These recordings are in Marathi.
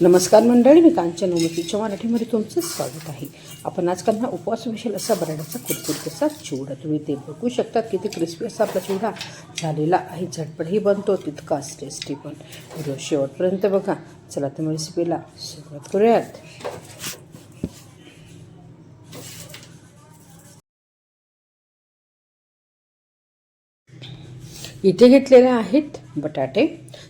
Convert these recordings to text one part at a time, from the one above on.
नमस्कार मंडळी मी कांचन उमतीच्या मराठीमध्ये तुमचं स्वागत आहे. आपण आजकाल ना उपवास विशेल असा बराडाचा कुरकुरीत चिवडा. तुम्ही ते बघू शकता किती क्रिस्पी असा आपला चिवडा झालेला आहे. झटपटही बनतो तितकाच टेस्टी पण. व्हिडिओ शेवटपर्यंत बघा. चला तर मग रेसिपीला सुरुवात करूयात. इथे घेतलेले आहेत बटाटे.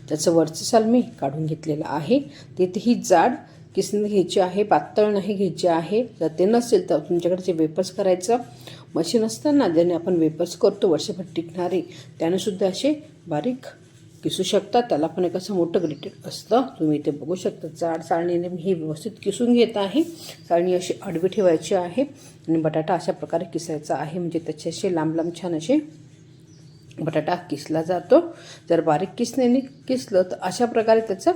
त्याचं वरचं साल मी काढून घेतलेलं आहे. तिथे ही जाड किसणी घ्यायची आहे पातळ नाही घ्यायची आहे. जर ते नसेल तर तुमच्याकडे जे वेपर्स करायचं मशीन असताना ज्याने आपण वेपर्स करतो वर्षभर टिकणारे त्याने सुद्धा असे बारीक किसू शकतात त्याला पण एक असं मोठं ग्रेटेड असतं. तुम्ही इथे बघू शकता जाड चाळणीने मी हे व्यवस्थित किसून घेत आहे. चाळणी अशी आडवी ठेवायची आहे आणि बटाटा अशा प्रकारे किसायचा आहे. म्हणजे त्याचे असे लांब लांब छान असे बटाटा किसला जातो. जर बारीक किसण्याने किसलं तर अशा प्रकारे त्याचं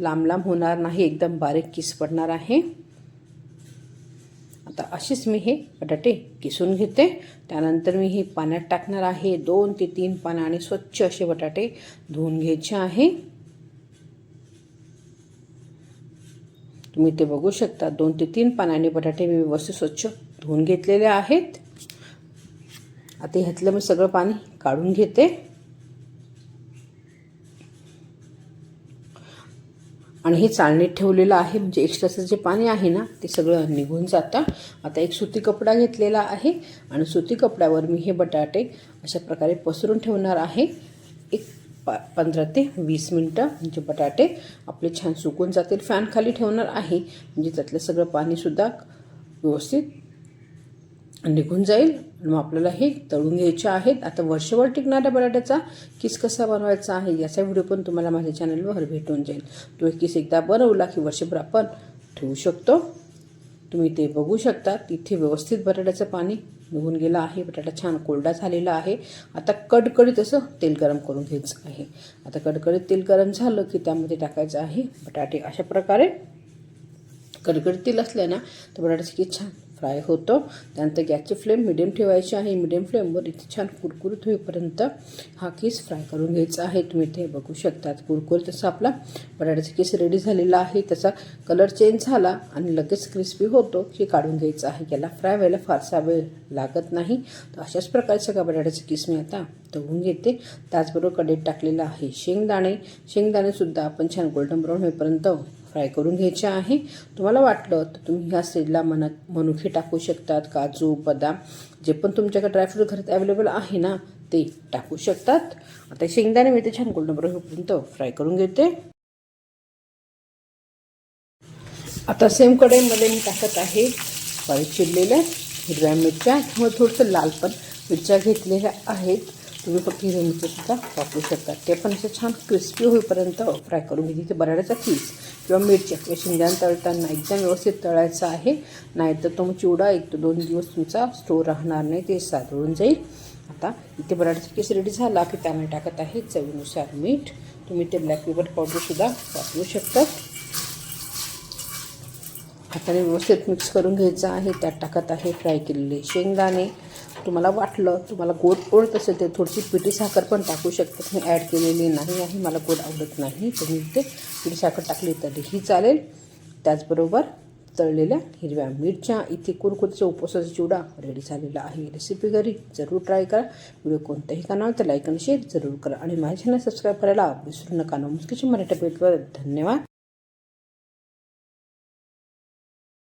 लांब लांब होणार नाही. एकदम बारीक किस पडणार आहे. आता अशीच मी हे बटाटे किसून घेते. त्यानंतर मी हे पाण्यात टाकणार आहे. दोन ते तीन पानं आणि स्वच्छ असे बटाटे धुवून घ्यायचे आहे. तुम्ही ते बघू शकता. दोन ते तीन पानाने बटाटे मी व्यवस्थित स्वच्छ धुवून घेतलेले आहेत. आता ह्यातलं मी सगळं पाणी काढून घेते. आणि हे चाळणीत ठेवलेलं आहे म्हणजे एक्स्ट्राचं जे पाणी आहे ना ते सगळं निघून जातं. आता एक सुती कपडा घेतलेला आहे आणि सुती कपड्यावर मी हे बटाटे अशा प्रकारे पसरून ठेवणार आहे. एक प पंधरा ते वीस मिनटं म्हणजे बटाटे आपले छान सुकून जातील. फॅन खाली ठेवणार आहे. म्हणजे त्यातलं सगळं पाणीसुद्धा व्यवस्थित निघून जाईल. मग आपल्याला हे तळून घ्यायचे आहेत. आता वर्षभर टिकणाऱ्या बटाट्याचा किस कसा बनवायचा आहे याचा व्हिडिओ पण तुम्हाला माझ्या चॅनलवर भेटून जाईल. तो एक किस एकदा बनवला की वर्षभर आपण ठेवू शकतो. तुम्ही ते बघू शकता. तिथे व्यवस्थित बटाट्याचं पाणी निघून गेलं आहे. बटाटा छान कोरडा झालेला आहे. आता कडकडीत असं तेल गरम करून घ्यायचं आहे. आता कडकडीत तेल गरम झालं की त्यामध्ये टाकायचं आहे बटाटे. अशा प्रकारे कडकडीत तेल असलं ना तर बटाट्याची किस छान फ्राय होतो. त्यानंतर गॅसची फ्लेम मिडियम ठेवायची आहे. मिडियम फ्लेमवर इथे छान कुरकुरीत होईपर्यंत हा किस फ्राय करून घ्यायचा आहे. तुम्ही ते बघू शकतात. कुरकुरीत तसा आपला बटाट्याचा किस रेडी झालेला आहे. त्याचा कलर चेंज झाला आणि लगेच क्रिस्पी होतो की काढून घ्यायचा आहे. याला फ्राय व्हायला फारसा वेळ लागत नाही. तर अशाच प्रकारे सगळा बटाट्याचा किस मी आता तळून घेते. त्याचबरोबर कडेत टाकलेला आहे शेंगदाणे. शेंगदाणेसुद्धा आपण छान गोल्डन ब्राऊन होईपर्यंत फ्राय करून घ्यायचे आहे. तुम्हाला वाटलं तर तुम्ही ह्या स्टेजला मना मनुके टाकू शकतात काजू बदाम जे पण तुमच्याकडे ड्रायफ्रूट घरात अवेलेबल आहे ना ते टाकू शकतात. आता शेंगदाणे मी ते छान गोल्डन ब्राऊन होईपर्यंत फ्राय करून घेते. आता सेम कढईमध्ये मी टाकत आहे बारीक चिरलेल्या हिरव्या मिरच्या किंवा थोडंसं लाल पण मिरच्या घेतलेल्या आहेत. तुम्ही फक्त हिरव्या वापरू शकता. ते पण असं छान क्रिस्पी होईपर्यंत फ्राय करून घेते बराड्याचा चीज किंवा मिरच्या किंवा शेंगदाण तळताना एकदम व्यवस्थित तळायचं आहे. नाहीतर तो चिवडा एक ते दोन दिवस तुमचा स्टोर राहणार नाही. ते साधळून जाईल. आता इथे बराड्याचा केस रेडी झाला की त्यामध्ये टाकत आहे चवीनुसार मीठ. तुम्ही ते ब्लॅक पेपर पावडरसुद्धा वापरू शकता. हाताने व्यवस्थित मिक्स करून घ्यायचं आहे. त्यात टाकत आहे फ्राय केलेले शेंगदाणे. तुम्हाला वाटलं तुम्हाला गोड ओळत असेल तर थोडीशी पिठी साखर पण टाकू शकतात मी ॲड केलेली नाही आहे. मला गोड आवडत नाही. तुम्ही ते पिठी साखर टाकली तरीही चालेल. त्याचबरोबर तळलेल्या हिरव्या मिरच्या इथे कुरकुरचा उपवासाचा चिवडा रेडी झालेला आहे. रेसिपी घरी जरूर ट्राय करा. व्हिडिओ कोणत्याही कानावर तर लाईक आणि शेअर जरूर करा. आणि माझ्या चॅनल सबस्क्राईब करायला विसरू नका. नमस्कारची मराठी पेटवर धन्यवाद.